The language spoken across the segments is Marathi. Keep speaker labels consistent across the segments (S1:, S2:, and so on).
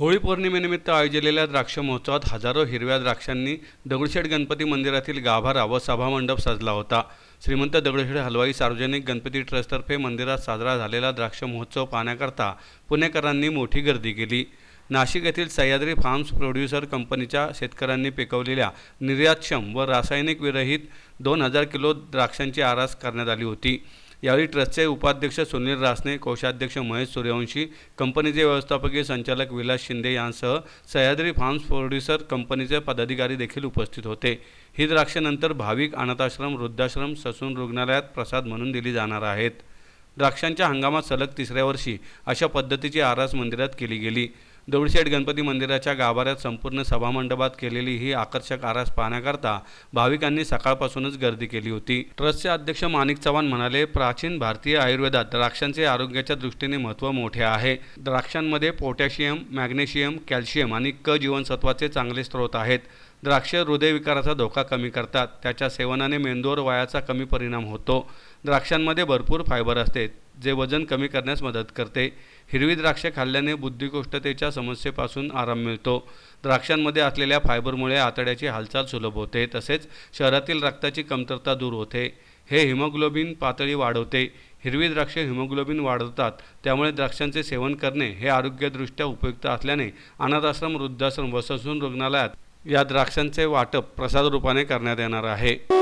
S1: होळी पौर्णिमेनिमित्त आयोजलेल्या द्राक्ष महोत्सवात हजारो हिरव्या द्राक्षांनी दगडूशेठ गणपती मंदिरातील गाभारा व सभामंडप सजला होता. श्रीमंत दगडूशेठ हलवाई सार्वजनिक गणपती ट्रस्टतर्फे मंदिरात साजरा झालेला द्राक्ष महोत्सव पाहण्याकरता पुणेकरांनी मोठी गर्दी केली. नाशिक येथील सह्याद्री फार्म्स प्रोड्युसर कंपनीच्या शेतकऱ्यांनी पिकवलेल्या निर्यातक्षम व रासायनिक विरहित दोन हजार किलो द्राक्षांची आरास करण्यात आली होती. यावेळी ट्रस्टचे उपाध्यक्ष सुनील रासने कोषाध्यक्ष महेश सूर्यवंशी कंपनीचे व्यवस्थापकीय संचालक विलास शिंदे यांसह सह्याद्री फार्म्स प्रोड्युसर कंपनीचे पदाधिकारी देखील उपस्थित होते. ही द्राक्षेनंतर भाविक अनाथाश्रम वृद्धाश्रम ससून रुग्णालयात प्रसाद म्हणून दिली जाणार आहेत. द्राक्षांच्या हंगामात सलग तिसऱ्या वर्षी अशा पद्धतीची आरास मंदिरात केली गेली. दगडूशेठ गणपती मंदिराच्या गाभाऱ्यात संपूर्ण सभामंडपात केलेली ही आकर्षक आरास पाहण्याकरता भाविकांनी सकाळपासूनच गर्दी केली होती. ट्रस्टचे अध्यक्ष माणिक चव्हाण म्हणाले प्राचीन भारतीय आयुर्वेदात द्राक्षांचे आरोग्याच्या दृष्टीने महत्त्व मोठे आहे. द्राक्षांमध्ये पोटॅशियम मॅग्नेशियम कॅल्शियम आणि क जीवनसत्वाचे चांगले स्रोत आहेत. द्राक्ष हृदयविकाराचा धोका कमी करतात. त्याच्या सेवनाने मेंदूवर वयाचा कमी परिणाम होतो. द्राक्षांमध्ये भरपूर फायबर असते जे वजन कमी करण्यास मदत करते. हिरवी द्राक्षे खाल्ल्याने बुद्धिकोष्ठतेच्या समस्येपासून आराम मिळतो. द्राक्षांमध्ये असलेल्या फायबरमुळे आतड्याची हालचाल सुलभ होते तसेच शहरातील रक्ताची कमतरता दूर होते. हे हिमोग्लोबिन पातळी वाढवते. हिरवी द्राक्षे हिमोग्लोबिन वाढवतात त्यामुळे द्राक्षांचे सेवन करणे हे आरोग्यदृष्ट्या उपयुक्त असल्याने अनाथाश्रम वृद्धाश्रम व ससून रुग्णालयात या द्राक्षांचे वाटप प्रसाद रूपाने करण्यात येणार आहे.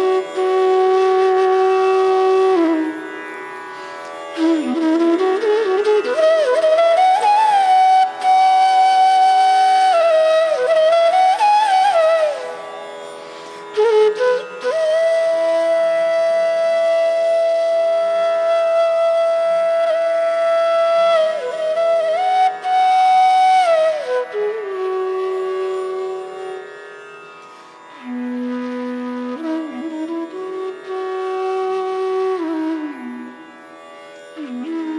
S1: Mm-hmm.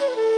S1: Thank you.